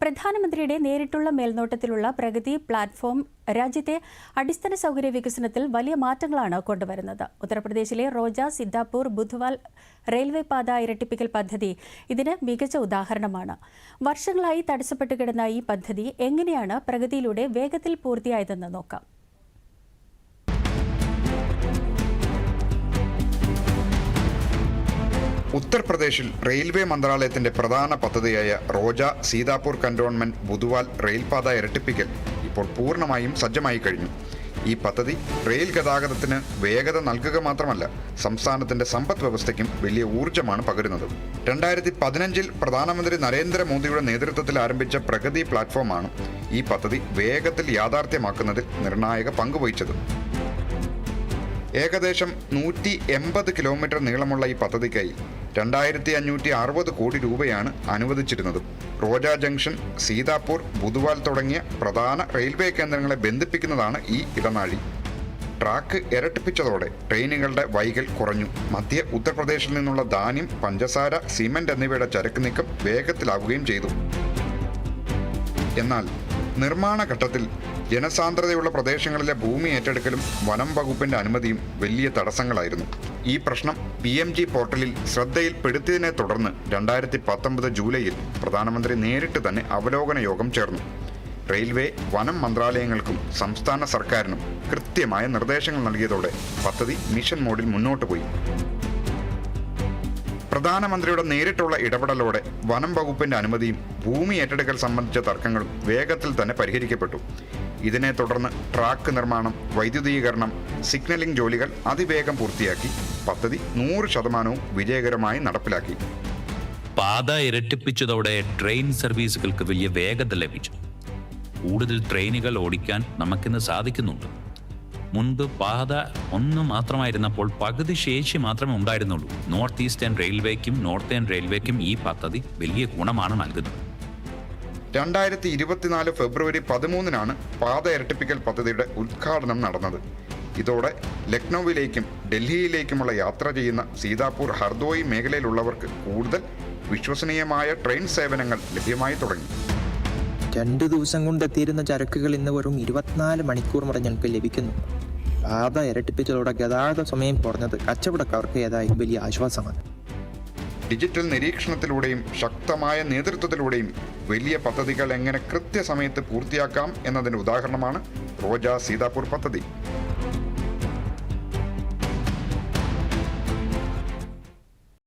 പ്രധാനമന്ത്രിയുടെ നേരിട്ടുള്ള മേൽനോട്ടത്തിലുള്ള പ്രഗതി പ്ലാറ്റ്ഫോം രാജ്യത്തെ അടിസ്ഥാന സൗകര്യ വികസനത്തിൽ വലിയ മാറ്റങ്ങളാണ് കൊണ്ടുവരുന്നത്. ഉത്തർപ്രദേശിലെ റോജ സിദ്ധാപൂർ ബുധ്വാൽ റെയിൽവേ പാത ഇരട്ടിപ്പിക്കൽ പദ്ധതി ഇതിന് മികച്ച ഉദാഹരണമാണ്. വർഷങ്ങളായി തടസ്സപ്പെട്ടു കിടന്ന ഈ പദ്ധതി എങ്ങനെയാണ് പ്രഗതിയിലൂടെ വേഗത്തിൽ പൂർത്തിയായതെന്ന് നോക്കാം. ഉത്തർപ്രദേശിൽ റെയിൽവേ മന്ത്രാലയത്തിന്റെ പ്രധാന പദ്ധതിയായ റോജ സീതാപൂർ കന്റോൺമെന്റ് ബുധുവാൽ റെയിൽപാത ഇരട്ടിപ്പിക്കൽ ഇപ്പോൾ പൂർണമായും സജ്ജമായി കഴിഞ്ഞു. ഈ പദ്ധതി റെയിൽ ഗതാഗതത്തിന് വേഗത നൽകുക മാത്രമല്ല സംസ്ഥാനത്തിന്റെ സമ്പദ് വ്യവസ്ഥയ്ക്കും വലിയ ഊർജമാണ് പകരുന്നത്. രണ്ടായിരത്തി പതിനഞ്ചിൽ പ്രധാനമന്ത്രി നരേന്ദ്രമോദിയുടെ നേതൃത്വത്തിൽ ആരംഭിച്ച പ്രഗതി പ്ലാറ്റ്ഫോമാണ് ഈ പദ്ധതി വേഗത്തിൽ യാഥാർത്ഥ്യമാക്കുന്നതിൽ നിർണായക പങ്കുവഹിച്ചത്. ഏകദേശം നൂറ്റി എൺപത് കിലോമീറ്റർ നീളമുള്ള ഈ പദ്ധതിക്കായി രണ്ടായിരത്തി അഞ്ഞൂറ്റി അറുപത് കോടി രൂപയാണ് അനുവദിച്ചിരുന്നത്. റോജ ജംഗ്ഷൻ സീതാപൂർ ബുധവാൽ തുടങ്ങിയ പ്രധാന റെയിൽവേ കേന്ദ്രങ്ങളെ ബന്ധിപ്പിക്കുന്നതാണ് ഈ ഇടനാഴി. ട്രാക്ക് ഇരട്ടിപ്പിച്ചതോടെ ട്രെയിനുകളുടെ വൈകൽ കുറഞ്ഞു. മധ്യ ഉത്തർപ്രദേശിൽ നിന്നുള്ള ധാന്യം പഞ്ചസാര സിമന്റ് എന്നിവയുടെ ചരക്ക് നീക്കം വേഗത്തിലാവുകയും ചെയ്തു. എന്നാൽ നിർമ്മാണ ഘട്ടത്തിൽ ജനസാന്ദ്രതയുള്ള പ്രദേശങ്ങളിലെ ഭൂമി ഏറ്റെടുക്കലും വനം വകുപ്പിന്റെ അനുമതിയും വലിയ തടസ്സങ്ങളായിരുന്നു. ഈ പ്രശ്നം പി എം ജി പോർട്ടലിൽ ശ്രദ്ധയിൽപ്പെടുത്തിയതിനെ തുടർന്ന് രണ്ടായിരത്തി പത്തൊമ്പത് ജൂലൈയിൽ പ്രധാനമന്ത്രി നേരിട്ട് തന്നെ അവലോകന യോഗം ചേർന്നു. റെയിൽവേ വനം മന്ത്രാലയങ്ങൾക്കും സംസ്ഥാന സർക്കാരിനും കൃത്യമായ നിർദ്ദേശങ്ങൾ നൽകിയതോടെ പദ്ധതി മിഷൻ മോഡിൽ മുന്നോട്ട് പോയി. പ്രധാനമന്ത്രിയുടെ നേരിട്ടുള്ള ഇടപെടലോടെ വനം വകുപ്പിന്റെ അനുമതിയും ഭൂമി ഏറ്റെടുക്കൽ സംബന്ധിച്ച തർക്കങ്ങളും വേഗത്തിൽ തന്നെ പരിഹരിക്കപ്പെട്ടു. ഇതിനെ തുടർന്ന് ട്രാക്ക് നിർമ്മാണം വൈദ്യുതീകരണം സിഗ്നലിംഗ് ജോലികൾ അതിവേഗം പൂർത്തിയാക്കി പദ്ധതി നൂറ് ശതമാനവും വിജയകരമായി നടപ്പിലാക്കി. പാത ഇരട്ടിപ്പിച്ചതോടെ ട്രെയിൻ സർവീസുകൾക്ക് വലിയ വേഗത ലഭിച്ചു. കൂടുതൽ ട്രെയിനുകൾ ഓടിക്കാൻ നമുക്കിന്ന് സാധിക്കുന്നുണ്ട്. മുൻപ് പാത ഒന്ന് മാത്രമായിരുന്നപ്പോൾ പകുതി ശേഷി മാത്രമേ ഉണ്ടായിരുന്നുള്ളൂ. നോർത്ത് ഈസ്റ്റേൺ റെയിൽവേക്കും നോർത്തേൺ റെയിൽവേക്കും ഈ പദ്ധതി വലിയ ഗുണമാണ് നൽകുന്നത്. രണ്ടായിരത്തി ഇരുപത്തിനാല് ഫെബ്രുവരി പതിമൂന്നിനാണ് പാത ഇരട്ടിപ്പിക്കൽ പദ്ധതിയുടെ ഉദ്ഘാടനം നടന്നത്. ഇതോടെ ലക്നൌവിലേക്കും ഡൽഹിയിലേക്കുമുള്ള യാത്ര ചെയ്യുന്ന സീതാപൂർ ഹർദോയി മേഖലയിലുള്ളവർക്ക് കൂടുതൽ വിശ്വസനീയമായ ട്രെയിൻ സേവനങ്ങൾ ലഭ്യമായി തുടങ്ങി. രണ്ട് ദിവസം കൊണ്ട് എത്തിയിരുന്ന ചരക്കുകൾ ഇന്ന് വെറും ഇരുപത്തിനാല് മണിക്കൂർ മുറ ഞങ്ങൾക്ക് ലഭിക്കുന്നു. പാത ഇരട്ടിപ്പിച്ചതോടെ ഗതാഗത സമയം കുറഞ്ഞത് കച്ചവടക്കാർക്ക് ഏതായാലും വലിയ ആശ്വാസമാണ്. ഡിജിറ്റൽ നിരീക്ഷണത്തിലൂടെയും ശക്തമായ നേതൃത്വത്തിലൂടെയും വലിയ പദ്ധതികൾ എങ്ങനെ കൃത്യസമയത്ത് പൂർത്തിയാക്കാം എന്നതിന് ഉദാഹരണമാണ് റോജ സീതാപൂർ പദ്ധതി.